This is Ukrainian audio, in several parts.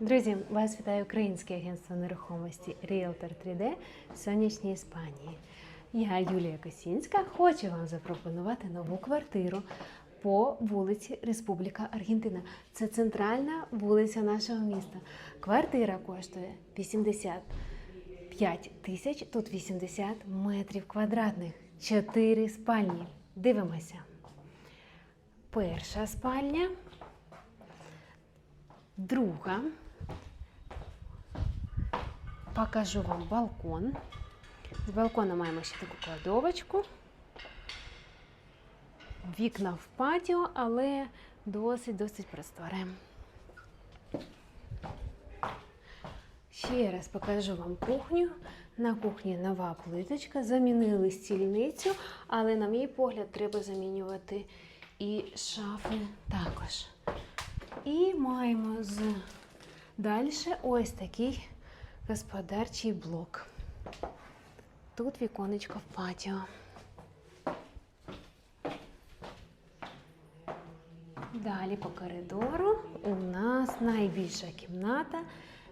Друзі, вас вітає Українське агентство нерухомості Realtor 3D в сонячній Іспанії. Я Юлія Косінська. Хочу вам запропонувати нову квартиру по вулиці Республіка Аргентина. Це центральна вулиця нашого міста. Квартира коштує 85 тисяч, тут 80 метрів квадратних, 4 спальні. Дивимося. Перша спальня. Друга. Покажу вам балкон. З балкона маємо ще таку кладовочку. Вікна в патіо, але досить-досить просторе. Ще раз покажу вам кухню. На кухні нова плиточка. Замінили стільницю, але, на мій погляд, треба замінювати і шафи також. І маємо з далі ось такий господарчий блок. Тут віконечко в патіо. Далі по коридору у нас найбільша кімната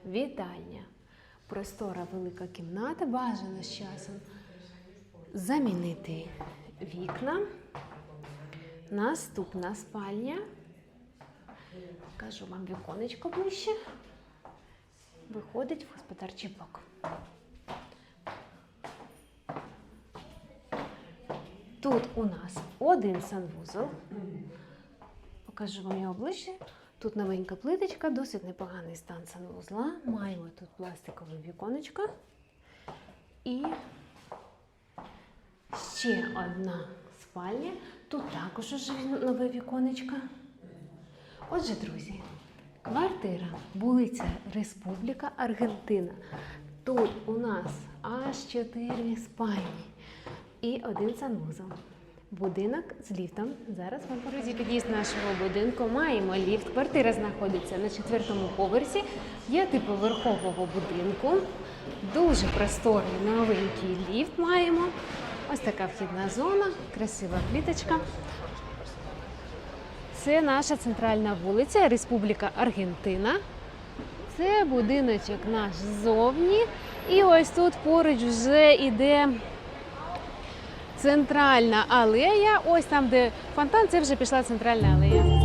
вітальня. Простора велика кімната, бажано з часом замінити вікна. Наступна спальня. Кажу вам віконечко ближче. Виходить в господарчий блок. Тут у нас один санвузол. Покажу вам його ближче. Тут новенька плиточка, досить непоганий стан санвузла. Маємо тут пластикове віконечко. І ще одна спальня. Тут також уже нове віконечко. Отже, друзі, квартира, вулиця Республіка Аргентина. Тут у нас аж 4 спальні і один санвузол. Будинок з ліфтом. Зараз вам. Друзі, під'їзд нашого будинку. Маємо ліфт. Квартира знаходиться на четвертому поверсі. Є типоверхового будинку. Дуже просторий новенький ліфт маємо. Ось така вхідна зона, красива пліточка. Це наша центральна вулиця, Республіка Аргентина. Це будиночок наш ззовні. І ось тут поруч вже йде центральна алея. Ось там, де фонтан, це вже пішла центральна алея.